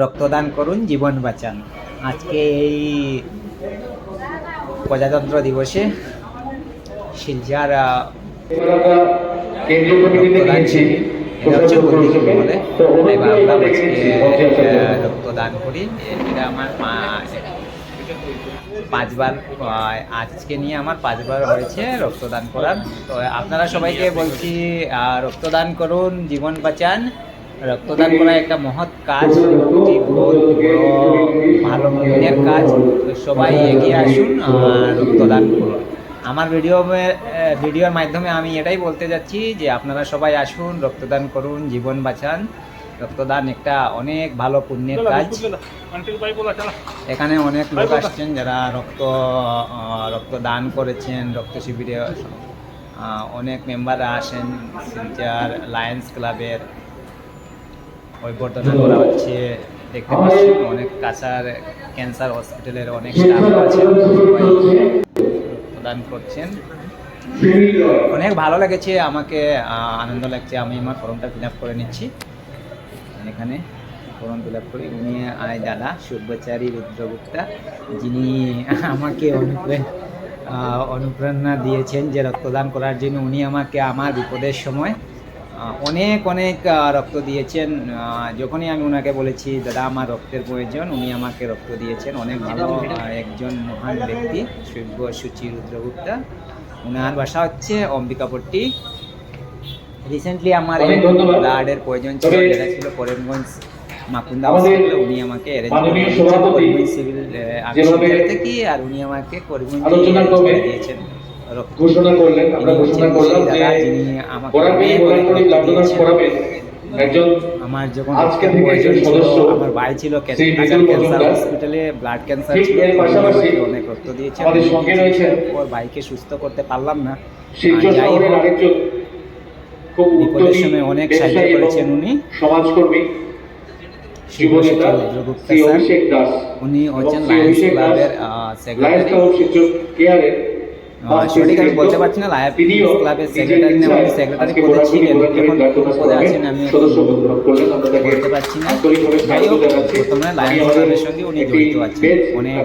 রক্তদান করুন জীবন বাঁচান। আজকে এই প্রজাতন্ত্র দিবসে শিলচার রক্তদান শিবির। এটা হচ্ছে বন্দিকে বলে। তাই ভাবলাম আজকে রক্তদান করি। এটা আমার পাঁচবার আজকে নিয়ে আমার পাঁচবার হয়েছে রক্তদান করার। তো আপনারা সবাইকে বলছি রক্তদান করুন জীবন বাঁচান। রক্তদান করা একটা মহৎ কাজ একটি বহুত বড় ভালো পুণ্যের কাজ। সবাই এগিয়ে আসুন আর রক্তদান করুন। আমার ভিডিও ভিডিওর মাধ্যমে আমি এটাই বলতে যাচ্ছি যে আপনারা সবাই আসুন রক্তদান করুন জীবন বাঁচান। রক্তদান একটা অনেক ভালো পুণ্যের কাজ। এখানে অনেক লোক আসছেন যারা রক্ত রক্তদান করেছেন রক্ত শিবিরে অনেক মেম্বাররা আসেন শিলচার লায়ন্স ক্লাবের অভ্যর্থনা করা হচ্ছে দেখতে পাচ্ছেন অনেক কাঁচার ক্যান্সার হসপিটালের অনেক স্টাফ সবাই রক্তদান করছেন। অনেক ভালো লেগেছে, আমাকে আনন্দ লাগছে। আমি আমার ফর্মটা ফিল আপ করে নিচ্ছি। এখানে ফর্ম ফিল আপ করি। উনি আয় দাদা সব্যচারী রুদ্রগুপ্তা। যিনি আমাকে অনুপ্রে অনুপ্রেরণা দিয়েছেন যে রক্তদান করার জন্য। উনি আমাকে আমার বিপদের সময় অনেক অনেক রক্ত দিয়েছেন। যখনই আমি ওনাকে বলেছি দাদা আমার রক্তের প্রয়োজন উনি আমাকে রক্ত দিয়েছেন। অনেক ভালো একজন মহান ব্যক্তি সব্য সুচি রুদ্রগুপ্তা। ওনার বাসা হচ্ছে অম্বিকাপট্টি। রিসেন্টলি আমার ব্লাডের প্রয়োজন ছিল যেটা ছিল করিমগঞ্জ মাকুন্দা হসপিটালে উনি আমাকে arrange করে দিয়েছেন করিমগঞ্জ সিভিল আমি থেকে আর উনি আমাকে করিমগঞ্জ দিয়েছেন। ঘোষণা করলেন আমরা ঘোষণা করলাম যে দাদা যিনি আমাকে করাবে অনেক প্রদান অনেক করে রক্ত ব্লাড দিয়েছেন। করাবে একজন আমার যখন আজকে থেকে একজন সদস্য আমার ভাই ছিল ক্যান্সার ক্যান্সার হসপিটালে ব্লাড ক্যান্সার ছিল অনেক রক্ত দিয়েছেন আমাদের সঙ্গে রয়েছেন পর ভাইকে সুস্থ করতে পারলাম না বিপদের সময় অনেক সাহায্য করেছেন উনি। সমাজকর্মী উনি হচ্ছেন লায়ন্স ক্লাবের সেক্রেটারি সঠিক আমি বলতে পারছি না ক্লাবের সেক্রেটারি না উনি সেক্রেটারি আজকে পদে ছিলেন এখন ব্লাড কোন ডোনার পদে আছেন আমি বলতে পারছি না। যাই হোক ক্লাবের সঙ্গে উনি জড়িত আছেন। অনেক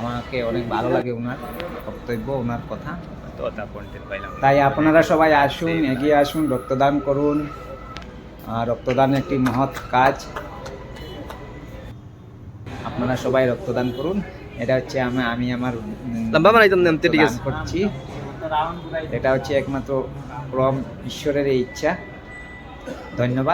আমাকে অনেক ভালো লাগে ওনার বক্তব্য ওনার কথা। তাই আপনারা সবাই আসুন এগিয়ে আসুন রক্তদান করুন। আর রক্তদান একটি মহৎ কাজ। আপনারা সবাই রক্তদান করুন। এটা হচ্ছে আমি আমি আমার লম্বা বানাইতাম নামতে ঠিক আছে। করছি। এটা হচ্ছে একমাত্র পরম ঈশ্বরের এই ইচ্ছা। ধন্যবাদ।